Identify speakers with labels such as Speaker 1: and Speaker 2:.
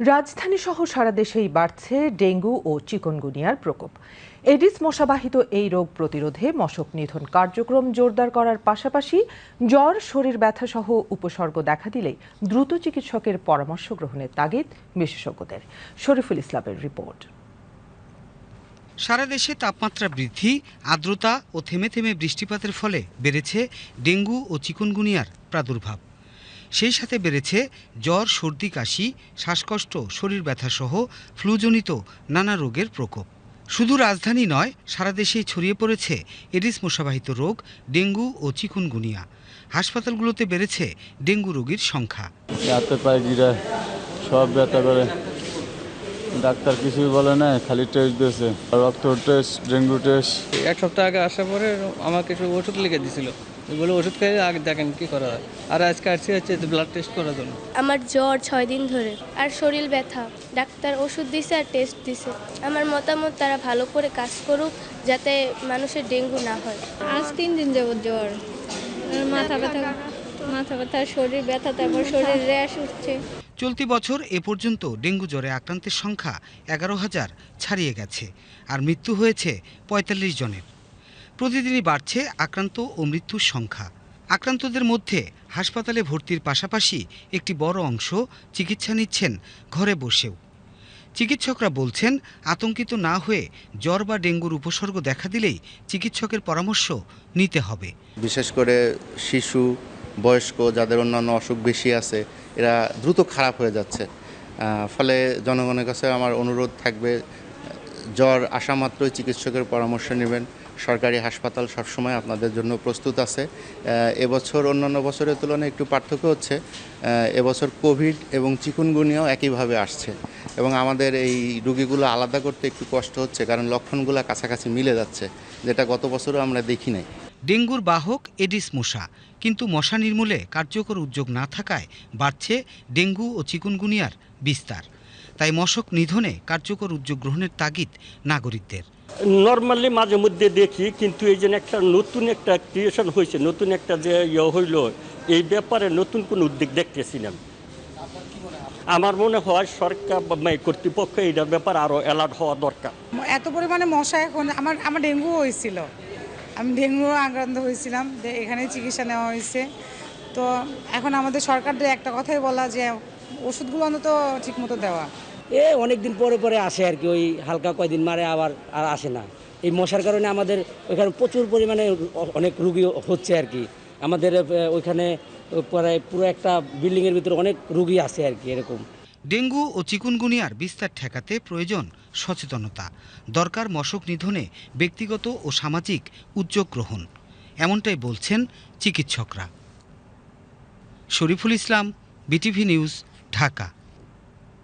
Speaker 1: রাজধানী সহ সারা দেশেই বাড়ছে ডেঙ্গু ও চিকনগুনিয়ার প্রকোপ। এডিস মশাবাহিত এই রোগ প্রতিরোধে মশক নিধন কার্যক্রম জোরদার করার পাশাপাশি জ্বর, শরীর ব্যথা সহ উপসর্গ দেখা দিলেই দ্রুত চিকিৎসকের পরামর্শ গ্রহণের তাগিদ বিশেষজ্ঞদের। শরীফুল ইসলামের রিপোর্ট।
Speaker 2: সারা দেশে তাপমাত্রা বৃদ্ধি, আর্দ্রতা ও থেমে থেমে বৃষ্টিপাতের ফলে বেড়েছে ডেঙ্গু ও চিকুনগুনিয়ার প্রাদুর্ভাব। সেই সাথে বেড়েছে জ্বর সর্দি কাশি শ্বাসকষ্ট শরীর ব্যথাসহ ফ্লুজনিত নানা রোগের প্রকোপ। শুধু রাজধানী নয় সারা দেশেই ছড়িয়ে পড়েছে এডিস মশাবাহিত রোগ ডেঙ্গু ও চিকুনগুনিয়া। হাসপাতালগুলোতে বেড়েছে ডেঙ্গু রোগীর সংখ্যা।
Speaker 3: হাতে পায়ে গিরা সব ব্যথা করে। ডাক্তার কিছুই বলে না খালি টেস্ট দিয়েছে। রক্ত টেস্ট ডেঙ্গু টেস্ট
Speaker 4: এক সপ্তাহ আগে আসার পরে আমাকে কিছু ওষুধ লিখে দিছিল। বলে ওষুধ খেয়ে আগে দেখেন কি করা হয়। আর আজকে আসছি হচ্ছে ব্লাড টেস্ট করার জন্য।
Speaker 5: আমার জ্বর ছয় দিন ধরে আর শরীর ব্যথা। ডাক্তার ওষুধ দিছে আর টেস্ট দিছে। আমার মতামত তারা ভালো করে কাজ করুক যাতে মানুষের ডেঙ্গু না হয়।
Speaker 6: আজ তিন দিন যাবত জ্বর। আর মাথা ব্যথা মাথা ব্যথা শরীর ব্যথা তারপর শরীর র্যাশ উঠছে
Speaker 2: চলতি বছর এ পর্যন্ত ডেঙ্গু জ্বরে আক্রান্তের সংখ্যা এগারো হাজার ছাড়িয়ে গেছে আর মৃত্যু হয়েছে পঁয়তাল্লিশ জনের। প্রতিদিনই বাড়ছে আক্রান্ত ও মৃত্যুর সংখ্যা। আক্রান্তদের মধ্যে হাসপাতালে ভর্তির পাশাপাশি একটি বড় অংশ চিকিৎসা নিচ্ছেন ঘরে বসেও। চিকিৎসকরা বলছেন, আতঙ্কিত না হয়ে জ্বর বা ডেঙ্গুর উপসর্গ দেখা দিলেই চিকিৎসকের পরামর্শ নিতে হবে।
Speaker 7: বিশেষ করে শিশু, বয়স্ক যাদের অন্যান্য অসুখ বেশি আছে, এরা দ্রুত খারাপ হয়ে যাচ্ছে। ফলে জনগণের কাছে আমার অনুরোধ থাকবে জ্বর আসা মাত্রই চিকিৎসকের পরামর্শ নেবেন। সরকারি হাসপাতাল সবসময় আপনাদের জন্য প্রস্তুত আছে। এবছর, অন্যান্য বছরের তুলনায় একটু পার্থক্য হচ্ছে এবছর কোভিড এবং চিকুনগুনিয়াও একইভাবে আসছে এবং আমাদের এই রুগীগুলো আলাদা করতে একটু কষ্ট হচ্ছে কারণ লক্ষণগুলো কাছাকাছি মিলে যাচ্ছে, যেটা গত বছরও আমরা দেখি নাই।
Speaker 2: ডেঙ্গুর বাহক এডিস মশা, কিন্তু মশা নির্মূলে কার্যকর উদ্যোগ না থাকায় বাড়ছে ডেঙ্গু ও চিকুনগুনিয়ার বিস্তার। তাই মশক নিধনে কার্যকর উদ্যোগ গ্রহণের তাগিদ নাগরিকদের।
Speaker 8: নর্মালি মাঝে মধ্যে দেখি কিন্তু এই যে একটা নতুন একটা ক্রিয়েশন হয়েছে নতুন একটা যে ইয়ে হইল এই ব্যাপারে নতুন কোনো উদ্যোগ দেখতেছি না আমার মনে হয় সরকার বা মানে কর্তৃপক্ষ এইটার ব্যাপার আরও অ্যালার্ট হওয়া দরকার।
Speaker 9: এত পরিমাণে মশা এখন আমার আমার ডেঙ্গু হয়েছিল। আমি ডেঙ্গু আক্রান্ত হয়েছিলাম যে এখানে চিকিৎসা নেওয়া হয়েছে। তো এখন আমাদের সরকারদের একটা কথাই বলা যে ওষুধগুলো অন্তত ঠিকমতো দেওয়া।
Speaker 10: এ অনেক দিন পরে পরে আসে আর কি ওই হালকা কয়দিন মারে আবার আর আসে না। এই মশার কারণে আমাদের ওইখানে প্রচুর পরিমাণে অনেক রুগী হচ্ছে আর কি। আমাদের ওইখানে প্রায় পুরো একটা বিল্ডিংয়ের ভিতরে অনেক রুগী আছে আর কি এরকম।
Speaker 2: ডেঙ্গু ও চিকুনগুনিয়ার বিস্তার ঠেকাতে প্রয়োজন সচেতনতা দরকার মশক নিধনে ব্যক্তিগত ও সামাজিক উদ্যোগ গ্রহণ এমনটাই বলছেন চিকিৎসকরা। Shariful Islam BTV news Dhaka